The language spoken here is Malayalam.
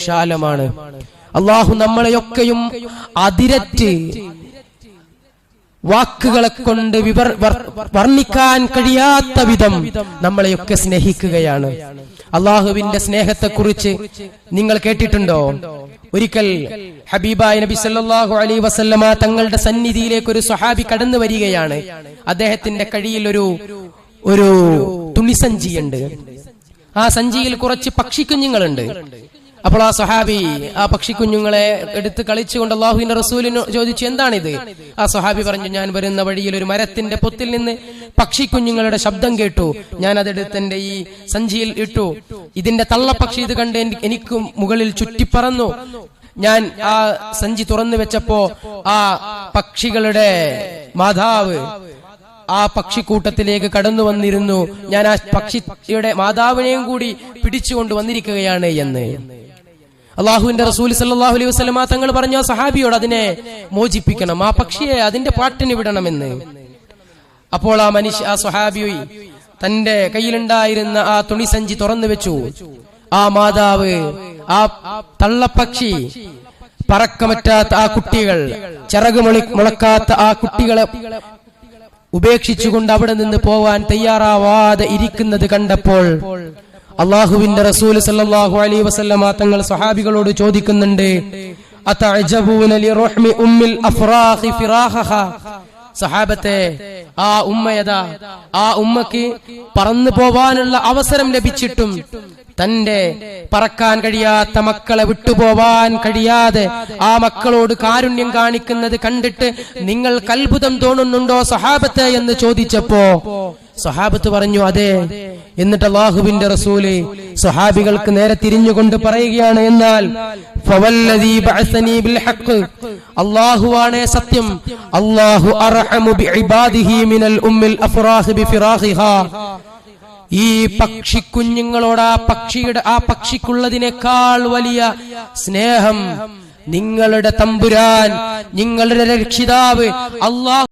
വിശാലമാണ്. അള്ളാഹു നമ്മളെയൊക്കെയും അതിരറ്റ് വാക്കുകളെ കൊണ്ട് വിവർ വർണിക്കാൻ കഴിയാത്ത വിധം നമ്മളെയൊക്കെ സ്നേഹിക്കുകയാണ്. അള്ളാഹുവിന്റെ സ്നേഹത്തെക്കുറിച്ച് നിങ്ങൾ കേട്ടിട്ടുണ്ടോ? ഒരിക്കൽ ഹബീബായ നബി സല്ലാഹു അലൈഹി വസല്ലമ തങ്ങളുടെ സന്നിധിയിലേക്ക് ഒരു സ്വഹാബി കടന്നു വരികയാണ്. അദ്ദേഹത്തിന്റെ കഴിയിൽ ഒരു ഒരു തുണിസഞ്ചിയുണ്ട് ആ സഞ്ചിയിൽ കുറച്ച് പക്ഷിക്കുഞ്ഞുങ്ങളുണ്ട്. അപ്പോൾ ആ സഹാബി ആ പക്ഷിക്കുഞ്ഞുങ്ങളെ എടുത്ത് കളിച്ചുകൊണ്ട് അള്ളാഹുവിന്റെ റസൂലിന് ചോദിച്ചു എന്താണിത്? ആ സഹാബി പറഞ്ഞു ഞാൻ വരുന്ന വഴിയിൽ ഒരു മരത്തിന്റെ പൊത്തിൽ നിന്ന് പക്ഷിക്കുഞ്ഞുങ്ങളുടെ ശബ്ദം കേട്ടു. ഞാൻ അതെടുത്ത് എന്റെ ഈ സഞ്ചിയിൽ ഇട്ടു. ഇതിന്റെ തള്ളപ്പക്ഷി ഇത് കണ്ട് എനി- എനിക്ക് മുകളിൽ ചുറ്റിപ്പറന്നു. ഞാൻ ആ സഞ്ചി തുറന്നു വെച്ചപ്പോ ആ പക്ഷികളുടെ മാതാവ് ആ പക്ഷിക്കൂട്ടത്തിലേക്ക് കടന്നു വന്നിരുന്നു. ഞാൻ ആ പക്ഷിയുടെ മാതാവിനെയും കൂടി പിടിച്ചുകൊണ്ട് വന്നിരിക്കുകയാണ് എന്ന്. അള്ളാഹുവിന്റെ റസൂൽ സല്ലാഹു അലൈഹി വസ്ലമ തങ്ങൾ പറഞ്ഞു സഹാബിയോട് അതിനെ മോചിപ്പിക്കണം. ആ പക്ഷിയെ അതിന്റെ പാട്ടിന് വിടണമെന്ന്. അപ്പോൾ ആ മനുഷ്യ ആ സ്വഹാബി തന്റെ കയ്യിലുണ്ടായിരുന്ന ആ തുണിസഞ്ചി തുറന്നു വെച്ചു. ആ മാതാവ് ആ തള്ളപ്പക്ഷി പറക്കമറ്റാത്ത ആ കുട്ടികൾ ചിറക് മുളി മുളക്കാത്ത ആ കുട്ടികളെ ഉപേക്ഷിച്ചുകൊണ്ട് അവിടെ നിന്ന് പോവാൻ തയ്യാറാവാതെ ഇരിക്കുന്നത് കണ്ടപ്പോൾ അള്ളാഹുവിന്റെ റസൂൽ സല്ലാഹു അലൈഹി വസല്ലമ തങ്ങൾ സ്വഹാബികളോട് ചോദിക്കുന്നുണ്ട് സഹാബത്തെ ആ ഉമ്മയതാ ആ ഉമ്മക്ക് പറന്നു പോവാനുള്ള അവസരം ലഭിച്ചിട്ടും തന്റെ പറക്കാൻ കഴിയാത്ത മക്കളെ വിട്ടുപോവാൻ കഴിയാതെ ആ മക്കളോട് കാരുണ്യം കാണിക്കുന്നത് കണ്ടിട്ട് നിങ്ങൾ അത്ഭുതം തോന്നുന്നുണ്ടോ സഹാബത്തെ? എന്ന് ചോദിച്ചപ്പോ സഹാബത്ത് പറഞ്ഞു അതെ എന്നിട്ട് അള്ളാഹുവിന്റെ റസൂൽ സ്വഹാബികൾക്ക് നേരെ തിരിഞ്ഞുകൊണ്ട് പറയുകയാണ് എന്നാൽ അല്ലാഹുവാണേ സത്യം. ബിഫിറാഹിഹാ. ഈ പക്ഷിക്കുഞ്ഞുങ്ങളോട് ആ പക്ഷിയുടെ ആ പക്ഷിക്കുള്ളതിനേക്കാൾ വലിയ സ്നേഹം നിങ്ങളുടെ തമ്പുരാൻ നിങ്ങളുടെ രക്ഷിതാവ് അള്ളാഹു